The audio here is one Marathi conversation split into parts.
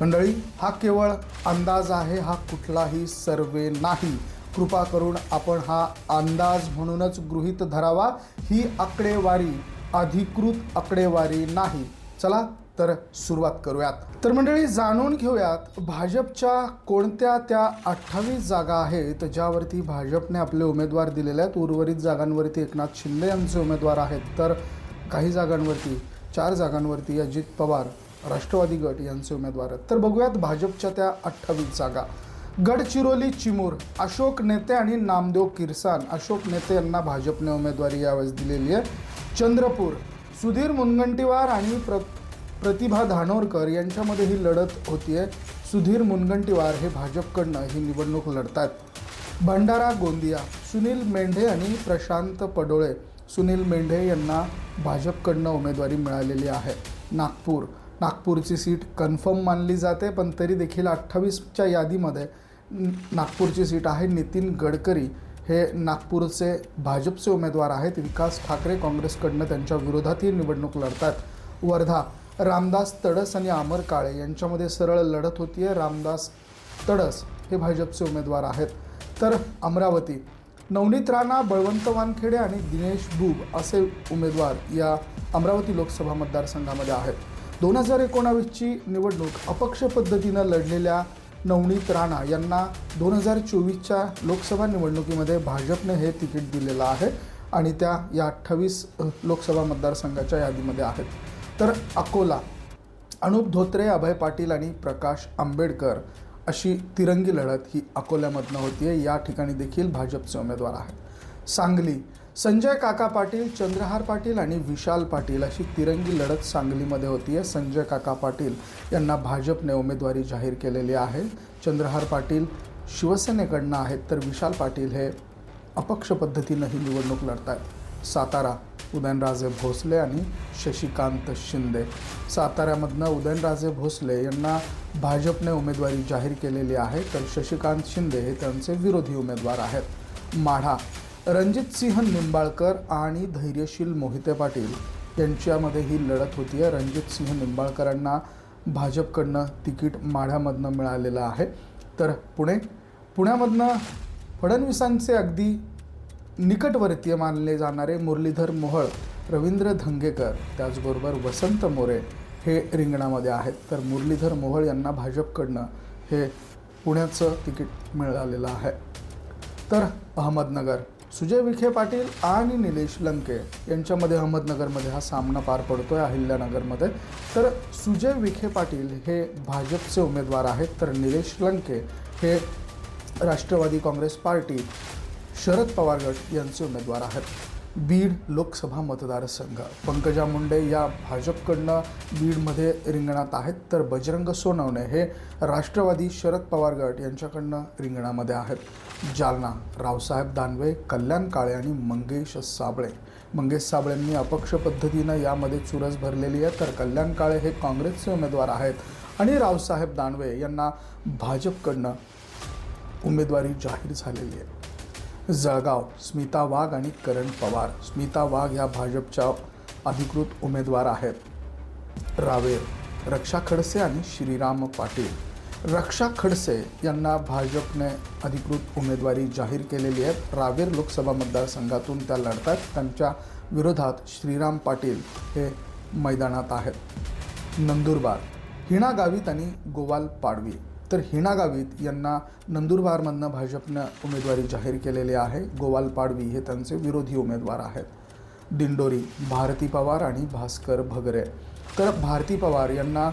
मंडळी हा केवळ अंदाज आहे हा कुठलाही सर्वे नाही. कृपा करून आपण हा अंदाज म्हणूनच गृहीत धरावा. ही आकडेवारी अधिकृत आकडेवारी नाही. चला तर सुरुवात करूयात. तर मंडळी जाणून घेऊयात भाजपच्या कोणत्या त्या अठ्ठावीस जागा आहेत ज्यावरती भाजपने आपले उमेदवार दिलेले आहेत. उर्वरित जागांवरती एकनाथ शिंदे यांचे उमेदवार आहेत. तर काही जागांवरती चार जागांवरती अजित पवार राष्ट्रवादी गट यांचे उमेदवार आहेत. तर बघूयात भाजपच्या त्या अठ्ठावीस जागा. गडचिरोली चिमूर अशोक नेते आणि नामदेव किरसान. अशोक नेते यांना भाजपने उमेदवारी यावेळेस दिलेली आहे. चंद्रपूर सुधीर मुनगंटीवार आणि प्र प्रतिभा धानोरकर यांच्यामध्ये ही लढत आहे. सुधीर मुनगंटीवार हे भाजपकडनं ही निवडणूक लढतात भंडारा गोंदिया सुनील मेंढे आणि प्रशांत पडोळे. सुनील मेंढे यांना भाजपकडनं उमेदवारी मिळालेली आहे. नागपूर नागपूरची सीट कन्फर्म मानली जाते पण तरी देखील अठ्ठावीसच्या यादीमध्ये नागपूरची सीट आहे नितीन गडकरी. हे नागपूरचे भाजपचे उमेदवार आहेत. विकास ठाकरे काँग्रेसकडनं त्यांच्या विरोधात ही निवडणूक लढतात. वर्धा रामदास तडस आणि अमर काळे यांच्यामध्ये सरळ लढत होती आहे रामदास तडस हे भाजपचे उमेदवार आहेत. तर अमरावती नवनीत राणा बळवंत वानखेडे आणि दिनेश बुब असे उमेदवार या अमरावती लोकसभा मतदारसंघामध्ये आहेत. दोन हजार एकोणावीसची निवडणूक अपक्ष पद्धतीनं लढलेल्या नवनीत राणा यांना दोन हजार चोवीसच्या लोकसभा निवडणुकीमध्ये भाजपने हे तिकीट दिलेलं आहे आणि त्या या अठ्ठावीस लोकसभा मतदारसंघाच्या यादीमध्ये आहेत. तर अकोला अनुप धोत्रे अभय पाटील आणि प्रकाश आंबेडकर अशी तिरंगी लढत ही अकोल्यामधनं होती आहे या ठिकाणी देखील भाजपचे उमेदवार आहेत. सांगली. संजय काका पाटील चंद्रहार पाटील आणि विशाल पाटील अशी तिरंगी लढत सांगलीमध्ये होती. आहे संजय काका पाटील यांना भाजपने उमेदवारी जाहीर केलेली आहे. चंद्रहार पाटील शिवसेनेकडनं आहेत तर विशाल पाटील हे अपक्ष पद्धतीनं ही निवडणूक लढत आहेत सातारा उदयनराजे भोसले आणि शशिकांत शिंदे. साताऱ्यामधनं उदयनराजे भोसले यांना भाजपने उमेदवारी जाहीर केलेली आहे तर शशिकांत शिंदे हे त्यांचे विरोधी उमेदवार आहेत. माढा रणजितसिंह निंबाळकर आणि धैर्यशील मोहिते पाटील यांच्यामध्ये ही लढत होती. आहे रणजितसिंह निंबाळकरांना भाजपकडनं तिकीट माढ्यामधनं मिळालेलं आहे. तर पुणे पुण्यामधनं फडणवीसांचे अगदी निकटवर्तीय मानले जाणारे मुरलीधर मोहळ रवींद्र धंगेकर त्याचबरोबर वसंत मोरे हे रिंगणामध्ये आहेत. तर मुरलीधर मोहळ यांना भाजपकडनं हे पुण्याचं तिकीट मिळालेलं आहे. तर अहमदनगर सुजय विखे पाटील आणि निलेश लंके यांच्यामध्ये अहमदनगरमध्ये हा सामना पार पडतो आहे अहिल्यानगरमध्ये. तर सुजय विखे पाटील हे भाजपचे उमेदवार आहेत तर निलेश लंके हे राष्ट्रवादी काँग्रेस पार्टी शरद पवार गट यांचे उमेदवार आहेत. बीड लोकसभा मतदारसंघ. पंकजा मुंडे या भाजपकडनं बीडमध्ये रिंगणात आहेत तर बजरंग सोनवणे हे राष्ट्रवादी शरद पवार गट यांच्याकडनं रिंगणामध्ये आहेत. जालना रावसाहेब दानवे कल्याण काळे आणि मंगेश साबळे. मंगेश साबळेंनी अपक्ष पद्धतीनं यामध्ये चुरस भरलेली आहे तर कल्याण काळे हे काँग्रेसचे उमेदवार आहेत. आणि रावसाहेब दानवे यांना भाजपकडनं उमेदवारी जाहीर झालेली आहे. जळगाव स्मिता वाघ आणि करण पवार. स्मिता वाघ या भाजपच्या अधिकृत उमेदवार आहेत. रावेर रक्षा खडसे आणि श्रीराम पाटील. रक्षा खडसे यांना भाजपने अधिकृत उमेदवारी जाहीर केलेली आहे. रावेर लोकसभा मतदारसंघातून त्या लढतात त्यांच्या विरोधात श्रीराम पाटील हे मैदानात आहेत. नंदुरबार हिणा गावित आणि गोवाल पाडवी. तर हिना गावित यांना नंदुरबारमधनं भाजपनं उमेदवारी जाहीर केलेली आहे. गोवाल पाडवी हे त्यांचे विरोधी उमेदवार आहेत. दिंडोरी भारती पवार आणि भास्कर भगरे. तर भारती पवार यांना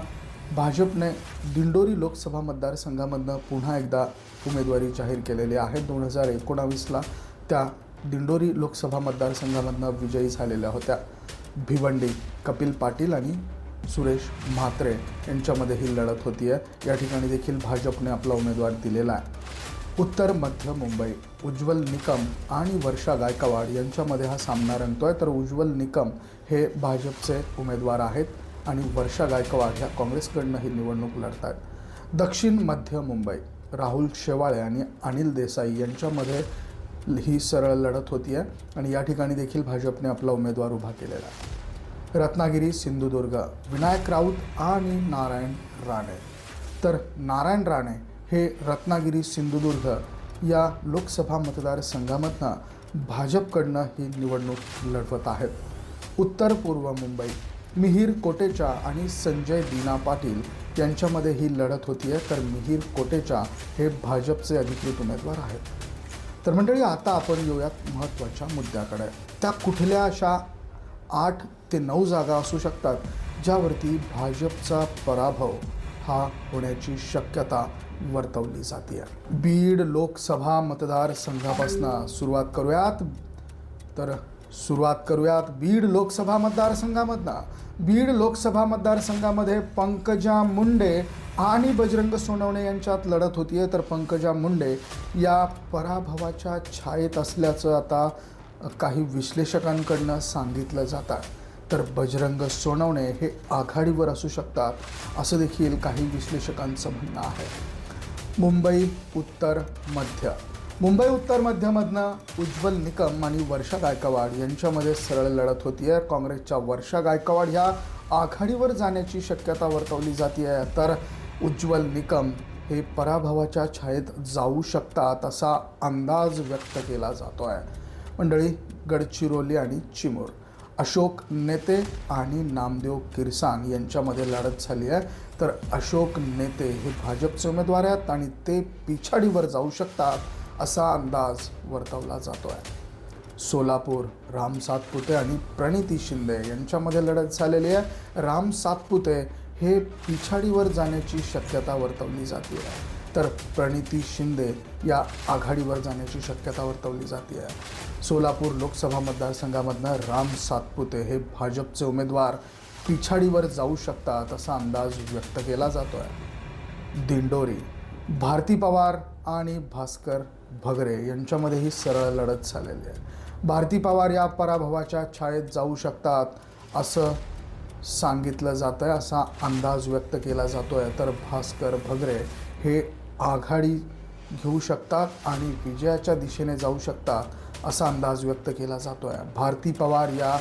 भाजपने दिंडोरी लोकसभा मतदारसंघामधनं पुन्हा एकदा उमेदवारी जाहीर केलेली आहे. दोन हजार एकोणावीसला त्या दिंडोरी लोकसभा मतदारसंघामधनं विजयी झालेल्या होत्या. भिवंडी कपिल पाटील आणि सुरेश म्हात्रे यांच्यामध्ये ही लढत होती. आहे या ठिकाणी देखील भाजपने आपला उमेदवार दिलेला आहे. उत्तर मध्य मुंबई उज्ज्वल निकम आणि वर्षा गायकवाड यांच्यामध्ये हा सामना रंगतोय. तर उज्ज्वल निकम हे भाजपचे उमेदवार आहेत आणि वर्षा गायकवाड ह्या काँग्रेसकडनं ही निवडणूक लढत आहेत दक्षिण मध्य मुंबई राहुल शेवाळे आणि अनिल देसाई यांच्यामध्ये ही सरळ लढत होती आहे आणि या ठिकाणी देखील भाजपने आपला उमेदवार उभा केलेला आहे. रत्नागिरी सिंधुदुर्ग विनायक राऊत आणि नारायण राणे. तर नारायण राणे हे रत्नागिरी सिंधुदुर्ग या लोकसभा मतदारसंघामधनं भाजपकडनं ही निवडणूक लढवत आहेत. उत्तर पूर्व मुंबई मिहीर कोटेचा आणि संजय दीना पाटील यांच्यामध्ये ही लढत होती आहे. तर मिहीर कोटेचा हे भाजपचे अधिकृत उमेदवार आहेत. तर मंडळी आता आपण येऊयात महत्त्वाच्या मुद्द्याकडे. त्या कुठल्या अशा आठ ते नऊ जागा असू शकतात ज्यावरती भाजपचा पराभव हा होण्याची शक्यता वर्तवली जाते बीड लोकसभा मतदारसंघापासून सुरुवात करूयात. तर सुरुवात करूयात बीड लोकसभा मतदारसंघामधनं. बीड लोकसभा मतदारसंघामध्ये पंकजा मुंडे आणि बजरंग सोनवणे यांच्यात लढत होती आहे तर पंकजा मुंडे या पराभवाच्या छायेत असल्याचं आता काही विश्लेषकांकडनं सांगितलं जातं तर बजरंग सोनवणे हे आघाडीवर असू शकतात असं देखील काही विश्लेषकांचं म्हणणं आहे. मुंबई उत्तर मध्य. मुंबई उत्तर मध्यमधनं उज्ज्वल निकम आणि वर्षा गायकवाड यांच्यामध्ये सरळ लढत होती आहे काँग्रेसच्या वर्षा गायकवाड ह्या आघाडीवर जाण्याची शक्यता वर्तवली जाते आहे तर उज्ज्वल निकम हे पराभवाच्या छायेत जाऊ शकतात असा अंदाज व्यक्त केला जातो आहे मंडळी गडचिरोली आणि चिमूर. अशोक नेते आणि नामदेव किरसान यांच्यामध्ये लढत झाली आहे. तर अशोक नेते हे भाजपचे उमेदवार आहेत आणि ते पिछाडीवर जाऊ शकतात असा अंदाज वर्तवला जातो आहे सोलापूर राम सातपुते आणि प्रणिती शिंदे यांच्यामध्ये लढत झालेली आहे. राम सातपुते हे पिछाडीवर जाण्याची शक्यता वर्तवली जाते. आहे तर प्रणिती शिंदे या आघाडीवर जाण्याची शक्यता वर्तवली जाते. आहे सोलापूर लोकसभा मतदारसंघामधनं राम सातपुते हे भाजपचे उमेदवार पिछाडीवर जाऊ शकतात असा अंदाज व्यक्त केला जातो आहे दिंडोरी भारती पवार आणि भास्कर भगरे यांच्यामध्येही सरळ लढत झालेली आहे. भारती पवार या पराभवाच्या छायेत जाऊ शकतात असं सांगितलं जातं आहे असा अंदाज व्यक्त केला जातो आहे तर भास्कर भगरे हे आघाडी घेऊ शकतात आणि विजयाच्या दिशेने जाऊ शकतात असा अंदाज व्यक्त केला जातो आहे भारती पवार या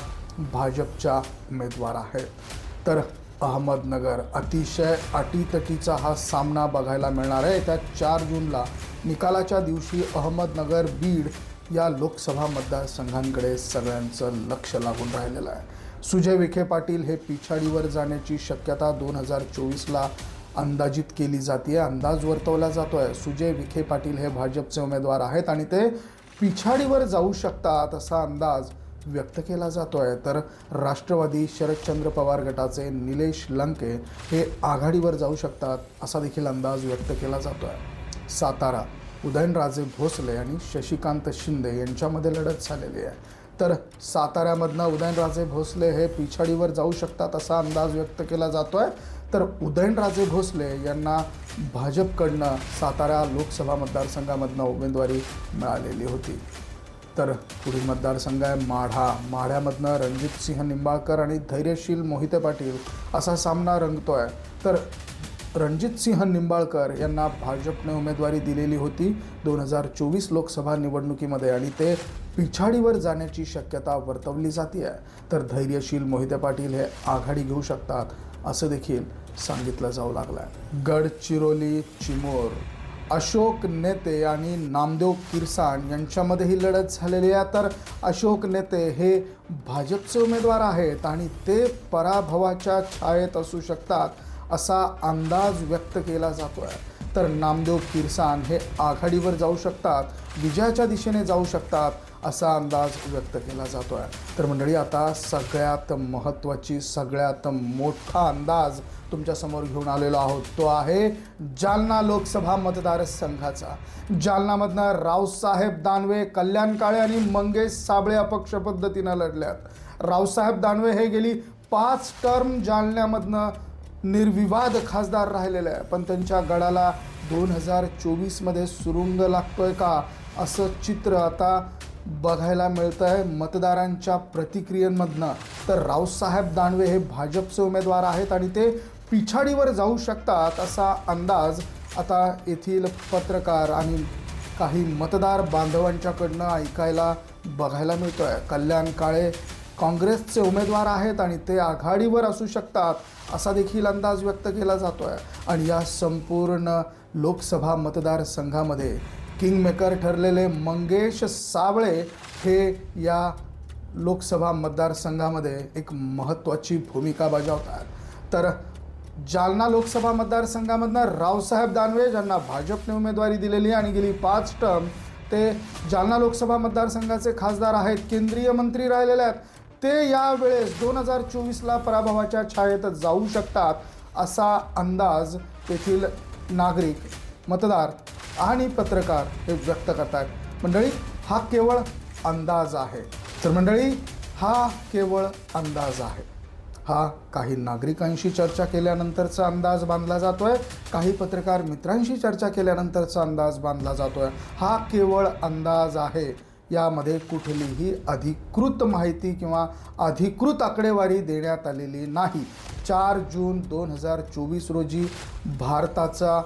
भाजपच्या उमेदवार आहेत. तर अहमदनगर अतिशय अटीतटीचा हा सामना बघायला मिळणार आहे. त्या चार जूनला निकालाच्या दिवशी अहमदनगर बीड या लोकसभा मतदारसंघांकडे सगळ्यांचं लक्ष लागून राहिलेलं आहे. सुजय विखे पाटील हे पिछाडीवर जाण्याची शक्यता दोन हजार चोवीसला अंदाजित केली जाते अंदाज वर्तवला जातो आहे सुजय विखे पाटील हे भाजपचे उमेदवार आहेत आणि ते पिछाडीवर जाऊ शकतात असा अंदाज व्यक्त केला जातो आहे तर राष्ट्रवादी शरदचंद्र पवार गटाचे निलेश लंके हे आघाडीवर जाऊ शकतात असा देखील अंदाज व्यक्त केला जातो आहे सातारा उदयनराजे भोसले आणि शशिकांत शिंदे यांच्यामध्ये लढत झालेली आहे. तर साताऱ्यामधनं उदयनराजे भोसले हे पिछाडीवर जाऊ शकतात असा अंदाज व्यक्त केला जातो आहे तर उदयनराजे भोसले यांना भाजपकडनं सातारा लोकसभा मतदारसंघामधनं उमेदवारी मिळालेली होती. तर पुढील मतदारसंघ आहे माढा. माढ्यामधनं रणजितसिंह निंबाळकर आणि धैर्यशील मोहिते पाटील असा सामना रंगतो आहे तर रणजितसिंह निंबाळकर यांना भाजपने उमेदवारी दिलेली होती दोन हजार चोवीस लोकसभा निवडणुकीमध्ये आणि ते पिछाडीवर जाण्याची शक्यता वर्तवली जाते आहे तर धैर्यशील मोहिते पाटील हे आघाडी घेऊ शकतात असं देखील सांगितलं जाऊ लागला आहे गडचिरोली चिमोर अशोक नेते आणि नामदेव किरसान यांच्यामध्ये ही लढत झालेली आहे. तर अशोक नेते हे भाजपचे उमेदवार आहेत आणि ते पराभवाच्या छायेत असू शकतात असा अंदाज व्यक्त केला जातो आहे तर नामदेव किरसान हे आघाडीवर जाऊ शकतात विजयाच्या दिशेने जाऊ शकतात असा अंदाज व्यक्त केला जातो आहे तर मंडळी आता सगळ्यात महत्त्वाची सगळ्यात मोठा अंदाज तुमच्यासमोर घेऊन आलेलो आहोत. तो आहे जालना लोकसभा मतदारसंघाचा. जालनामधनं रावसाहेब दानवे कल्याण काळे आणि मंगेश साबळे अपक्ष पद्धतीनं लढल्यात. रावसाहेब दानवे हे गेली पाच टर्म जालन्यामधनं निर्विवाद खासदार राहिलेले आहे. पण त्यांच्या गडाला दोन हजार चोवीसमध्ये सुरुंग लागतोय का असं चित्र आता बघायला मिळतं आहे मतदारांच्या प्रतिक्रियांमधनं. तर रावसाहेब दानवे हे भाजपचे उमेदवार आहेत आणि ते पिछाडीवर जाऊ शकतात असा अंदाज आता येथील पत्रकार आणि काही मतदार बांधवांच्याकडनं ऐकायला बघायला मिळतो आहे कल्याण काळे काँग्रेसचे उमेदवार आहेत आणि ते आघाडीवर असू शकतात असा देखील अंदाज व्यक्त केला जातो आहे आणि या संपूर्ण लोकसभा मतदारसंघामध्ये किंगमेकर ठरलेले मंगेश साबळे हे या लोकसभा मतदारसंघामध्ये एक महत्त्वाची भूमिका बजावतात. तर जालना लोकसभा मतदारसंघामधनं रावसाहेब दानवे ज्यांना भाजपने उमेदवारी दिलेली आणि गेली पाच टर्म ते जालना लोकसभा मतदारसंघाचे खासदार आहेत केंद्रीय मंत्री राहिलेले आहेत. ते यावेळेस दोन हजार चोवीसला पराभवाच्या छायेत जाऊ शकतात असा अंदाज तेथील नागरिक मतदार आणि पत्रकार हे व्यक्त करतात मंडळी हा केवळ अंदाज आहे. तर मंडळी हा केवळ अंदाज आहे. हा काही नागरिकांशी चर्चा केल्यानंतरचा अंदाज बांधला जातो आहे काही पत्रकार मित्रांशी चर्चा केल्यानंतरचा अंदाज बांधला जातो आहे हा केवळ अंदाज आहे. यामध्ये कुठलीही अधिकृत माहिती किंवा अधिकृत आकडेवारी देण्यात आलेली नाही. चार जून दोन हजार चोवीस रोजी भारताचा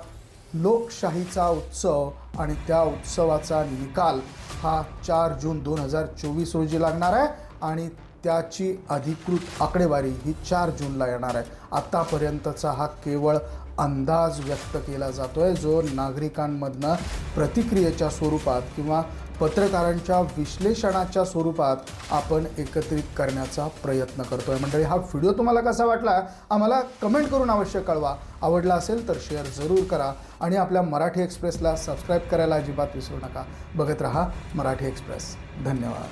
लोकशाहीचा उत्सव आणि त्या उत्सवाचा निकाल हा चार जून दोन हजार चोवीस रोजी लागणार आहे आणि त्याची अधिकृत आकडेवारी ही चार जूनला येणार आहे. आत्तापर्यंतचा हा केवळ अंदाज व्यक्त केला जातो आहे जो नागरिकांमधनं प्रतिक्रियेच्या स्वरूपात किंवा पत्रकारांच्या विश्लेषणाच्या स्वरूपात आपण एकत्रित करण्याचा प्रयत्न करतो आहे मंडळी हा व्हिडिओ तुम्हाला कसा वाटला? आम्हाला कमेंट करून अवश्य कळवा. आवडला असेल तर शेअर जरूर करा आणि आपल्या मराठी एक्सप्रेसला सबस्क्राईब करायला अजिबात विसरू नका. बघत रहा मराठी एक्सप्रेस. धन्यवाद.